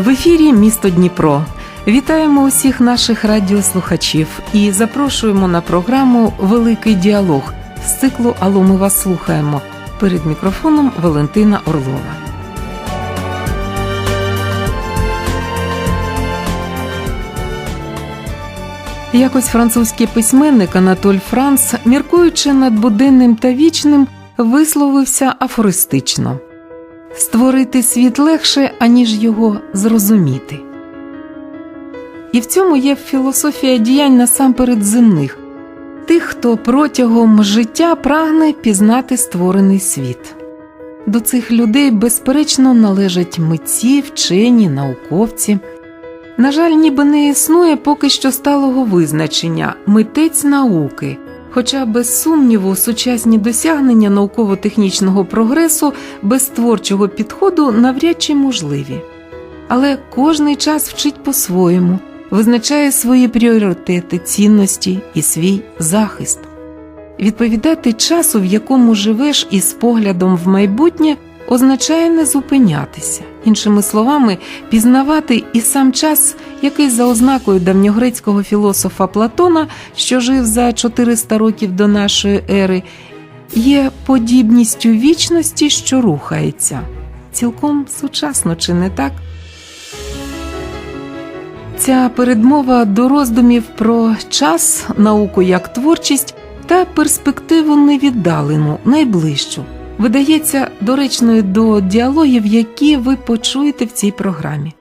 В ефірі місто Дніпро. Вітаємо усіх наших радіослухачів і запрошуємо на програму Великий діалог з циклу Алло, ми вас слухаємо. Перед мікрофоном Валентина Орлова. Якось французький письменник Анатоль Франц, міркуючи над буденним та вічним, висловився афористично створити світ легше, аніж його зрозуміти. І в цьому є філософія діянь насамперед земних, тих, хто протягом життя прагне пізнати створений світ. До цих людей, безперечно, належать митці, вчені, науковці. На жаль, ніби не існує поки що сталого визначення митець науки. Хоча, без сумніву, сучасні досягнення науково-технічного прогресу без творчого підходу навряд чи можливі. Але кожний час вчить по-своєму, визначає свої пріоритети, цінності і свій захист. Відповідати часу, в якому живеш із поглядом в майбутнє, означає не зупинятися, іншими словами, пізнавати і сам час, який за ознакою давньогрецького філософа Платона, що жив за 400 років до нашої ери, є подібністю вічності, що рухається. Цілком сучасно, чи не так? Ця передмова до роздумів про час, науку як творчість та перспективу невіддалену, найближчу видається доречною до діалогів, які ви почуєте в цій програмі.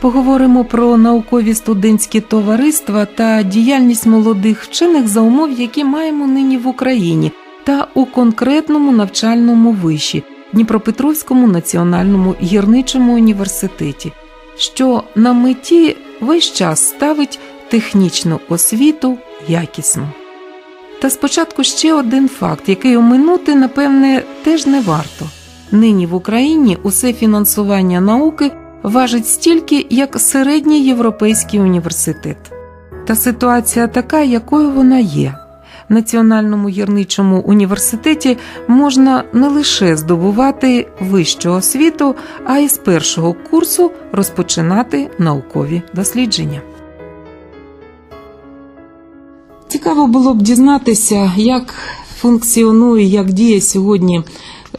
Поговоримо про наукові студентські товариства та діяльність молодих вчених за умов, які маємо нині в Україні, та у конкретному навчальному виші Дніпропетровському національному гірничому університеті, що на меті весь час ставить технічну освіту якісну. Та спочатку ще один факт, який оминути, напевне, теж не варто. Нині в Україні усе фінансування науки важить стільки, як середній європейський університет. Та ситуація така, якою вона є. Національному гірничому університеті можна не лише здобувати вищу освіту, а й з першого курсу розпочинати наукові дослідження. Цікаво було б дізнатися, як функціонує, як діє сьогодні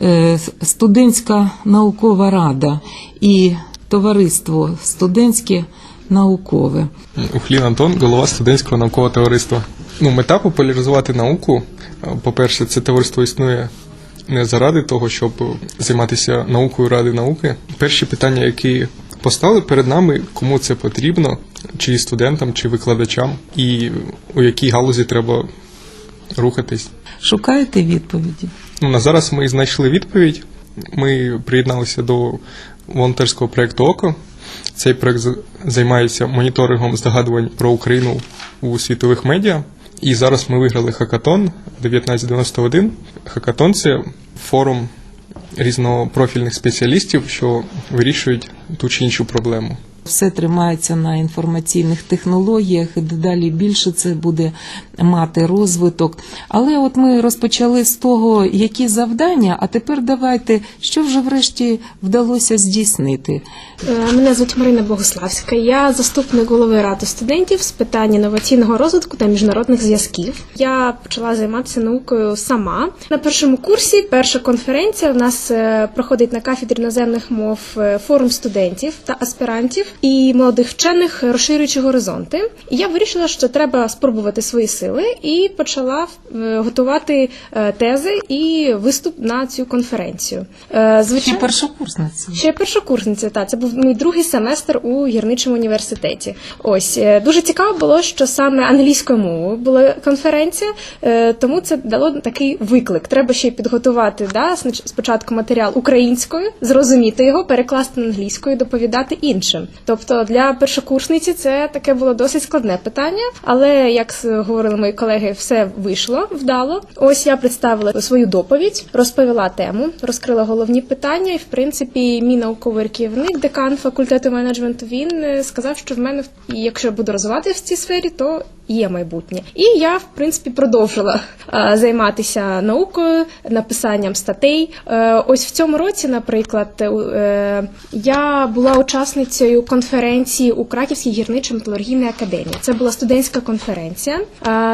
е, студентська наукова рада і товариство студентське наукове. Ухлін Антон, голова студентського наукового товариства. Ну, мета популяризувати науку. По-перше, це товариство існує не заради того, щоб займатися наукою ради науки. Перші питання, які постали перед нами, кому це потрібно, чи студентам, чи викладачам, і у якій галузі треба рухатись. Шукаєте відповіді? Ну, на зараз ми знайшли відповідь. Ми приєдналися до волонтерського проєкту ОКО. Цей проєкт займається моніторингом здогадувань про Україну у світових медіа. І зараз ми виграли хакатон 1991. Хакатон це форум різнопрофільних спеціалістів, що вирішують ту чи іншу проблему. Все тримається на інформаційних технологіях, дедалі більше це буде мати розвиток. Але от ми розпочали з того, які завдання, а тепер давайте, що вже врешті вдалося здійснити. Е, Мене звуть Марина Богославська. Я заступник голови ради студентів з питань інноваційного розвитку та міжнародних зв'язків. Я почала займатися наукою сама. На першому курсі перша конференція у нас е, проходить на кафедрі іноземних мов е, форум студентів та аспірантів і молодих вчених, розширюючи горизонти. І я вирішила, що треба спробувати свої сили, і почала е, готувати е, тези і виступ на цю конференцію. Е, Ще Звичайно, першокурсниця. Ще першокурсниця, та це був мій другий семестр у гірничому університеті. Ось дуже цікаво було, що саме англійською мовою була конференція, тому це дало такий виклик. Треба ще підготувати да, спочатку матеріал українською, зрозуміти його, перекласти на англійською, доповідати іншим. Тобто для першокурсниці це таке було досить складне питання, але як говорили мої колеги, все вийшло вдало. Ось я представила свою доповідь, розповіла тему, розкрила головні питання, і в принципі, мій науковий керівник, декан факультету менеджменту, він е, сказав, що в мене, якщо я буду розвиватися в цій сфері, то є майбутнє. І я, в принципі, продовжила займатися наукою, написанням статей. Е, ось в цьому році, наприклад, е, я була учасницею конференції у Краківській гірничо-металургійній академії. Це була студентська конференція.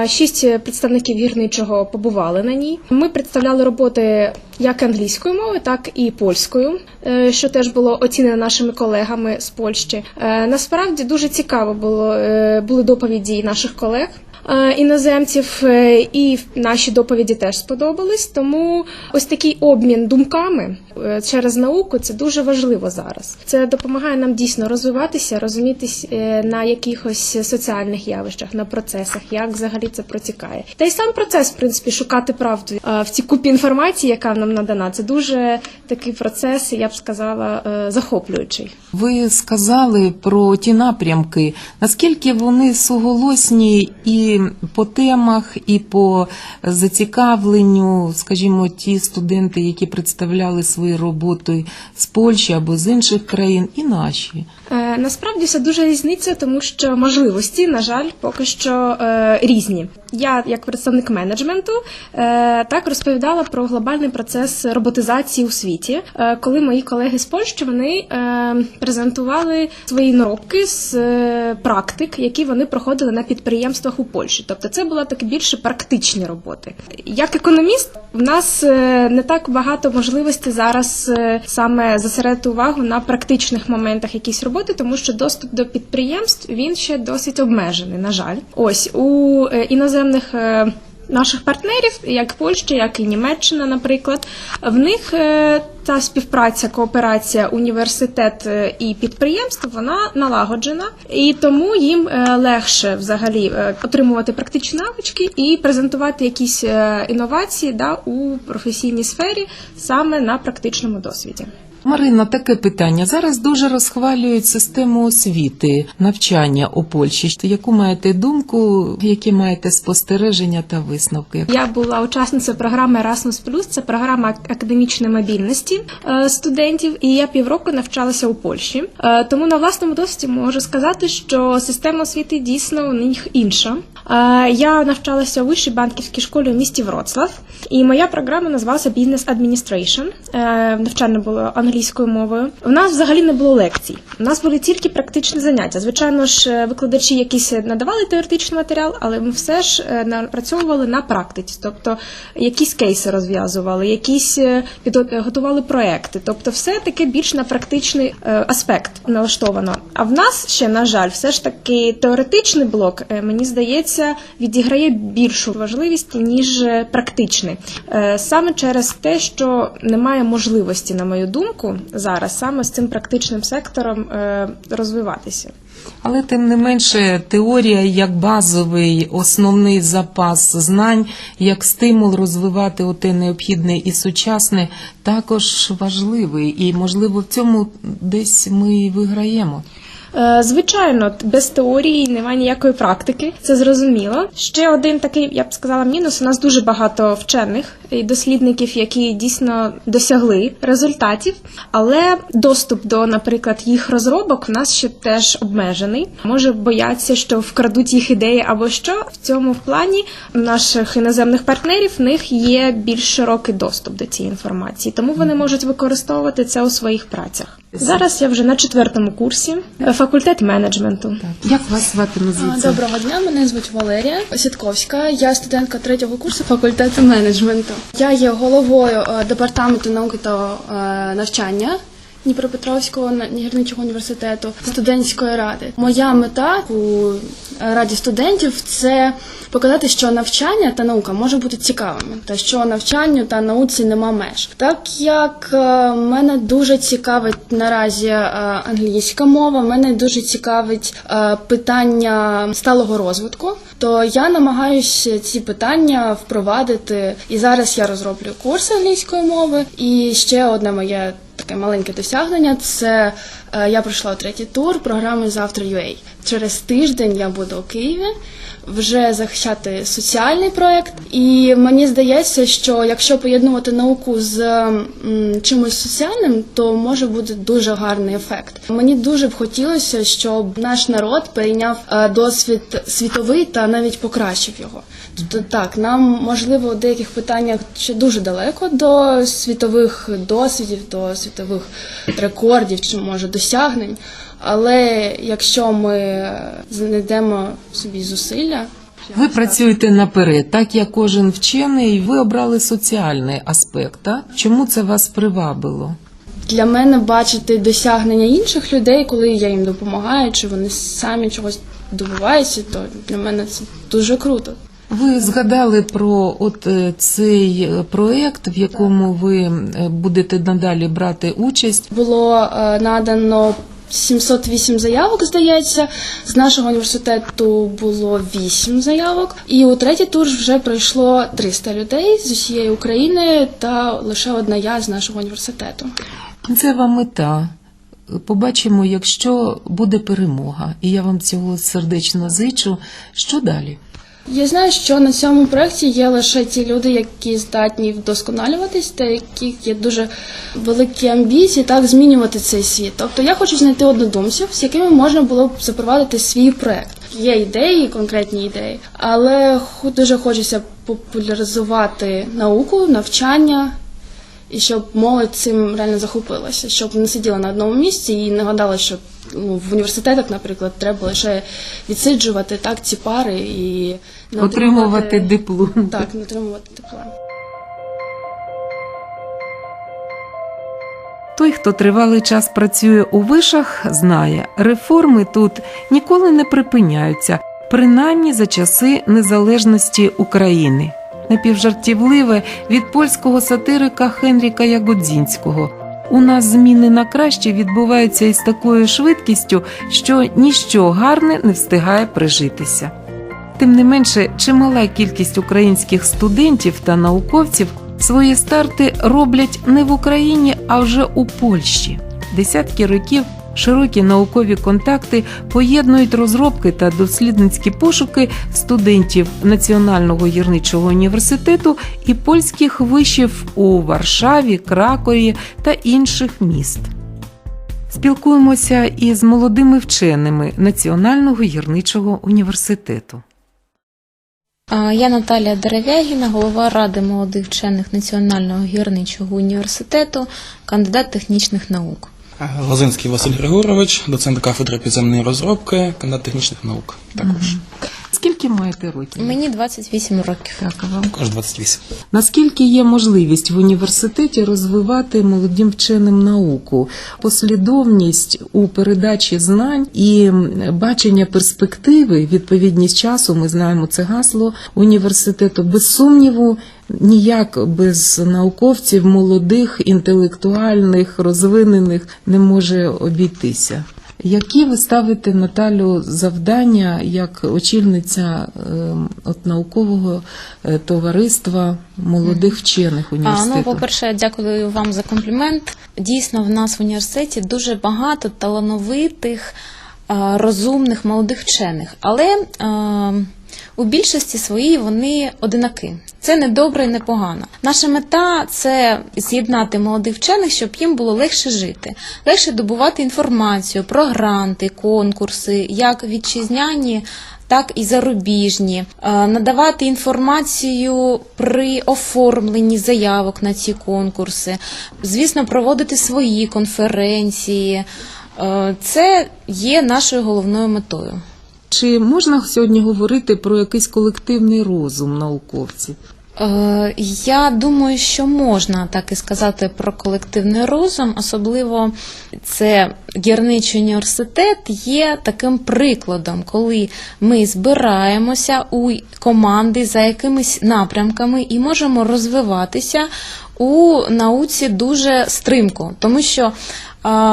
Шість представників гірничого побували на ній. Ми представляли роботи як англійською мовою, так і польською, е, що теж було оцінено нашими колегами з Польщі. Е, Насправді дуже цікаво було е, були доповіді наших колег. Е, Іноземців е, і наші доповіді теж сподобались, тому ось такий обмін думками е, через науку це дуже важливо зараз. Це допомагає нам дійсно розвиватися, розумітись на якихось соціальних явищах, на процесах, як взагалі це протікає. Та й сам процес, в принципі, шукати правду в цій купі інформації, яка нам надана, це дуже такий процес, я б сказала, захоплюючий. Ви сказали про ті напрямки, наскільки вони суголосні і по темах, і по зацікавленню, скажімо, ті студенти, які представляли свої роботи з Польщі або з інших країн, і наші. Е, Насправді все дуже різниця, тому що можливості, на жаль, поки що е, різні. Я, як представник менеджменту, е, так розповідала про глобальний процес роботизації у світі, коли мої колеги з Польщі вони презентували свої наробки з практик, які вони проходили на підприємствах у Польщі. Тобто, це були такі більше практичні роботи. Як економіст, в нас е, не так багато можливостей зараз е, саме зосередити увагу на практичних моментах якісь роботи, тому що доступ до підприємств він ще досить обмежений. На жаль, ось у е, іноземних. Наших партнерів, як Польща, як і Німеччина, наприклад, в них е, та співпраця, кооперація, університет е, і підприємство вона налагоджена, і тому їм е, легше взагалі отримувати практичні навички і презентувати якісь інновації да, у професійній сфері саме на практичному досвіді. Марина, таке питання. Зараз дуже розхвалюють систему освіти, навчання у Польщі. Яку маєте думку, які маєте спостереження та висновки? Я була учасницею програми Erasmus+, це програма академічної мобільності е, студентів, і я півроку навчалася у Польщі. Е, Тому на власному досвіді можу сказати, що система освіти дійсно у них інша. Е, Я навчалася у вищій банківській школі у місті Вроцлав, і моя програма називалася Business Administration. Навчання було англійською мовою. У нас взагалі не було лекцій. У нас були тільки практичні заняття. Звичайно ж, е, викладачі якісь надавали теоретичний матеріал, але ми все ж е, напрацьовували на практиці, тобто якісь кейси розв'язували, якісь е, підго- готували проекти. Тобто, все таки більш на практичний е, аспект налаштовано. А в нас ще, на жаль, все ж таки теоретичний блок, е, мені здається, відіграє більшу важливість ніж е, практичний. Е, Саме через те, що немає можливості, на мою думку, зараз саме з цим практичним сектором е, розвиватися. Але тим не менше, теорія як базовий основний запас знань, як стимул розвивати оте необхідне і сучасне, також важливий. І можливо в цьому десь ми виграємо. Е, Звичайно, без теорії немає ніякої практики, це зрозуміло. Ще один такий, я б сказала, мінус. У нас дуже багато вчених і дослідників, які дійсно досягли результатів, але доступ до, наприклад, їх розробок в нас ще теж обмежений. Може бояться, що вкрадуть їх ідеї або що. В цьому плані наших іноземних партнерів в них є більш широкий доступ до цієї інформації, тому вони можуть використовувати це у своїх працях. Зараз я вже на четвертому курсі е, факультет менеджменту. Як вас звати назвіться? Доброго дня, мене звуть Валерія Сітковська. Я студентка третього курсу факультету менеджменту. Я є головою е, департаменту науки та е, навчання. Дніпропетровського гірничого університету студентської ради. Моя мета у е, раді студентів це показати, що навчання та наука може бути цікавими, та що навчанню та науці нема меж. Так як е, мене дуже цікавить наразі е, англійська мова, мене дуже цікавить питання сталого розвитку, то я намагаюся ці питання впровадити. І зараз я розроблю курс англійської мови. І ще одне моє таке маленьке досягнення це е, я пройшла третій тур програми Завтра UA. через тиждень я буду у Києві вже захищати соціальний проєкт. І мені здається, що якщо поєднувати науку з чимось соціальним, то може бути дуже гарний ефект. Мені дуже б хотілося, щоб наш народ перейняв е, досвід світовий та навіть покращив його. Тобто так, нам можливо у деяких питаннях ще дуже далеко до світових досвідів, до світових рекордів чи може досягнень. Але якщо ми знайдемо собі зусилля, Ви працюєте наперед, так як кожен вчений, ви обрали соціальний аспект. Так? Чому це вас привабило? для мене бачити досягнення інших людей, коли я їм допомагаю, чи вони самі чогось добиваються, то для мене це дуже круто. Ви згадали про от е, цей е, проект, в якому ви е, будете надалі брати участь. Було надано 708 заявок, здається. З нашого університету було 8 заявок. І у третій тур вже пройшло 300 людей з усієї України та лише одна я з нашого університету. Кінцева мета. Побачимо, якщо буде перемога, і я вам цього сердечно зичу. Що далі? Я знаю, що на цьому проєкті є лише ті люди, які здатні вдосконалюватись, та яких є дуже великі амбіції так змінювати цей світ. Тобто я хочу знайти однодумців, з якими можна було б запровадити свій проєкт. Є ідеї, конкретні ідеї, але дуже хочеться популяризувати науку, навчання. І щоб молодь цим реально захопилася, щоб не сиділа на одному місці і не гадала, що ну, в університетах, наприклад, треба лише відсиджувати так ці пари і Отримувати диплом. Так, не отримувати диплом. Той, хто тривалий час працює у вишах, знає, реформи тут ніколи не припиняються, принаймні за часи незалежності України. Напівжартівливе від польського сатирика Хенріка Ягодзінського. У нас зміни на краще відбуваються із такою швидкістю, що ніщо гарне не встигає прижитися. Тим не менше, чимала кількість українських студентів та науковців свої старти роблять не в Україні, а вже у Польщі. Десятки років широкі наукові контакти поєднують розробки та дослідницькі пошуки студентів Національного гірничого університету і польських вишів у Варшаві, Кракові та інших міст. Спілкуємося із молодими вченими Національного гірничого університету. Я Наталія Деревягіна, голова Ради молодих вчених Національного гірничого університету, кандидат технічних наук. Лозинський Василь Григорович, доцент кафедри підземної розробки, кандидат технічних наук. Також Скільки маєте років? Мені 28 років. Так, а вам? також 28. Наскільки є можливість в університеті розвивати молодим вченим науку, послідовність у передачі знань і бачення перспективи, відповідність часу, ми знаємо це гасло університету, без сумніву. Ніяк без науковців молодих, інтелектуальних, розвинених не може обійтися. Які ви ставите Наталю завдання як очільниця ем, от наукового е, товариства молодих вчених А, ну, по-перше, дякую вам за комплімент. Дійсно, в нас в університеті дуже багато талановитих, е, розумних молодих вчених. Але е, у більшості своїй вони одинаки. Це не добре і не погано. Наша мета це з'єднати молодих вчених, щоб їм було легше жити, легше добувати інформацію про гранти, конкурси, як вітчизняні, так і зарубіжні, Е, надавати інформацію при оформленні заявок на ці конкурси, звісно, проводити свої конференції. Е, Це є нашою головною метою. Чи можна сьогодні говорити про якийсь колективний розум науковців? Е, Я думаю, що можна так і сказати про колективний розум, особливо це гірничий університет є таким прикладом, коли ми збираємося у команди за якимись напрямками і можемо розвиватися у науці дуже стрімко, тому що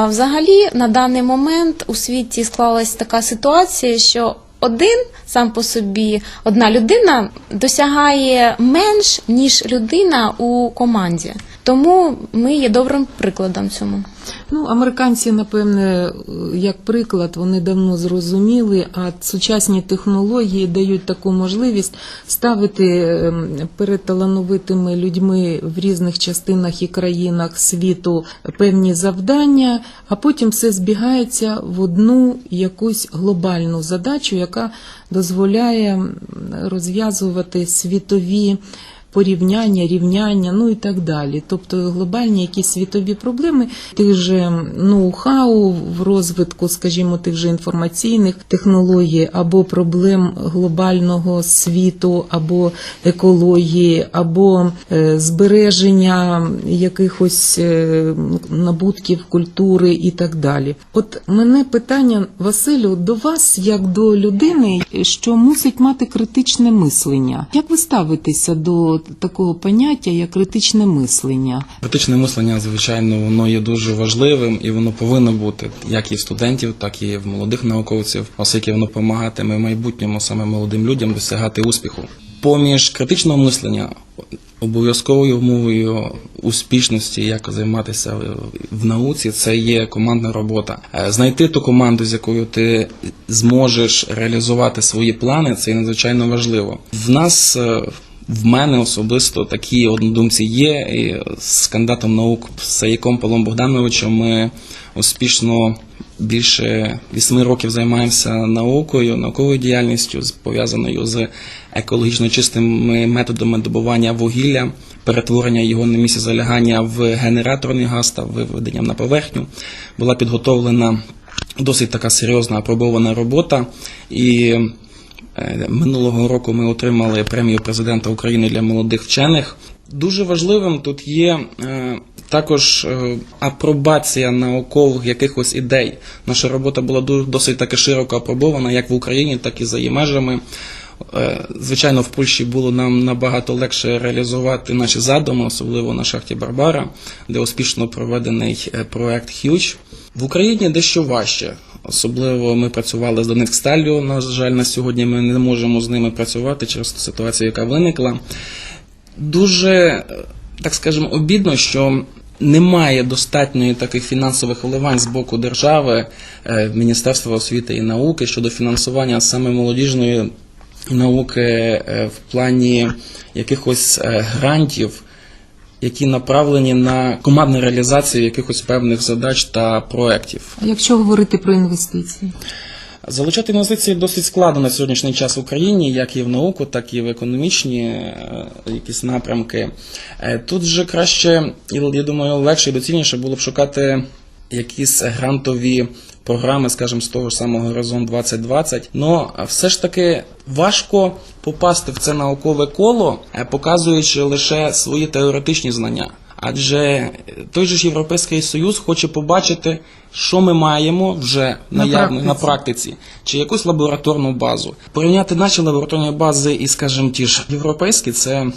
взагалі на даний момент у світі склалась така ситуація, що один сам по собі, одна людина досягає менш, ніж людина у команді. Тому ми є добрим прикладом цьому. Ну, американці, напевне, як приклад, вони давно зрозуміли, а сучасні технології дають таку можливість ставити ем, перед талановитими людьми в різних частинах і країнах світу певні завдання, а потім все збігається в одну якусь глобальну задачу, яка дозволяє розв'язувати світові порівняння, рівняння, ну і так далі. Тобто глобальні якісь світові проблеми, тих же ноу-хау в розвитку, скажімо, тих же інформаційних технологій, або проблем глобального світу, або екології, або е, збереження якихось е, набутків культури і так далі. От мене питання, Василю, до вас, як до людини, що мусить мати критичне мислення. Як ви ставитеся до такого поняття, як критичне мислення? Критичне мислення, звичайно, воно є дуже важливим і воно повинно бути як і в студентів, так і в молодих науковців, оскільки воно допомагатиме майбутньому саме молодим людям досягати успіху. Поміж критичного мислення обов'язковою умовою успішності, як займатися в науці, це є командна робота. Е, Знайти ту команду, з якою ти зможеш реалізувати свої плани, це надзвичайно важливо. В нас е, в мене особисто такі однодумці є. І з кандидатом наук Саяком Павлом Богдановичем ми успішно більше вісьми років займаємося наукою, науковою діяльністю, пов'язаною з екологічно чистими методами добування вугілля, перетворення його на місце залягання в генераторний газ та виведенням на поверхню. Була підготовлена досить така серйозна апробована робота. І Минулого року ми отримали премію президента України для молодих вчених. Дуже важливим тут є е, також е, апробація наукових якихось ідей. Наша робота була досить таки широко апробована, як в Україні, так і за її межами. Е, Звичайно, в Польщі було нам набагато легше реалізувати наші задуми, особливо на шахті Барбара, де успішно проведений е, проект Huge. В Україні дещо важче. Особливо ми працювали з Донецьксталлю. На жаль, на сьогодні ми не можемо з ними працювати через ту ситуацію, яка виникла. Дуже, е, так скажемо, обідно, що немає достатньої таких фінансових вливань з боку держави, е, Міністерства освіти і науки щодо фінансування саме молодіжної науки е, в плані якихось грантів, які направлені на командну реалізацію якихось певних задач та проєктів. А якщо говорити про інвестиції? Залучати інвестиції досить складно на сьогоднішній час в Україні, як і в науку, так і в економічні е, якісь напрямки. Е, Тут же краще, я думаю, легше і доцільніше було б шукати якісь грантові програми, скажімо, з того ж самого Горизонт 2020. Но все ж таки важко попасти в це наукове коло, е, показуючи лише свої теоретичні знання. Адже той же ж Європейський Союз хоче побачити, що ми маємо вже наявно на практиці. практиці, чи якусь лабораторну базу. Порівняти наші лабораторні бази і, скажімо, ті ж європейські, це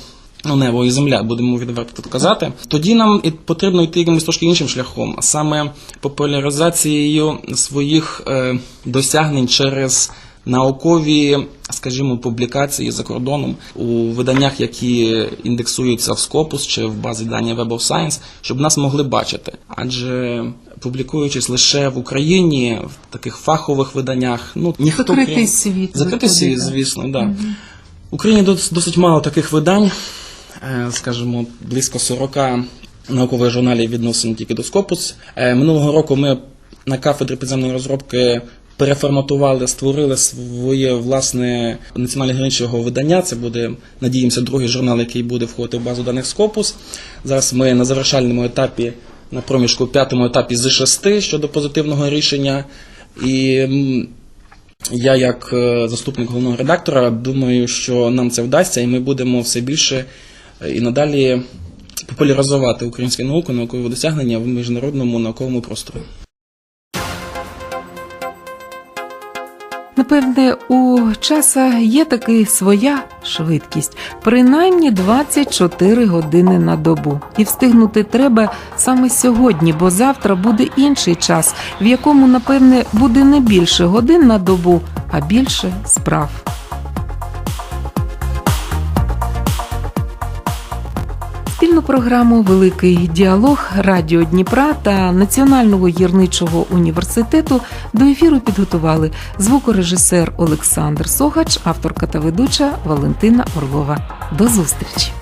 небо і земля, будемо відверто казати. Тоді нам і потрібно йти якимось трошки іншим шляхом, а саме популяризацією своїх е, досягнень через наукові, скажімо, публікації за кордоном у виданнях, які індексуються в Scopus чи в базі дані Web of Science, щоб нас могли бачити. Адже публікуючись лише в Україні, в таких фахових виданнях, ну ніхто Закритий світ. Закритий світ, звісно, да. В Україні дос- досить мало таких видань, скажімо, близько 40 наукових журналів відносини тільки до Scopus. Е, Минулого року ми на кафедрі підземної розробки переформатували, створили своє власне національне граничного видання. Це буде, надіємося, другий журнал, який буде входити в базу даних Scopus. Зараз ми на завершальному етапі, на проміжку п'ятому етапі з 6 щодо позитивного рішення. І я, як е, заступник головного редактора, думаю, що нам це вдасться, і ми будемо все більше е, і надалі популяризувати українську науку, наукові досягнення в міжнародному науковому просторі. Напевне, у часа є таки своя швидкість, принаймні 24 години на добу. І встигнути треба саме сьогодні, бо завтра буде інший час, в якому, напевне, буде не більше годин на добу, а більше справ. Спільну програму Великий діалог Радіо Дніпра та Національного гірничого університету до ефіру підготували звукорежисер Олександр Согач, авторка та ведуча Валентина Орлова. До зустрічі!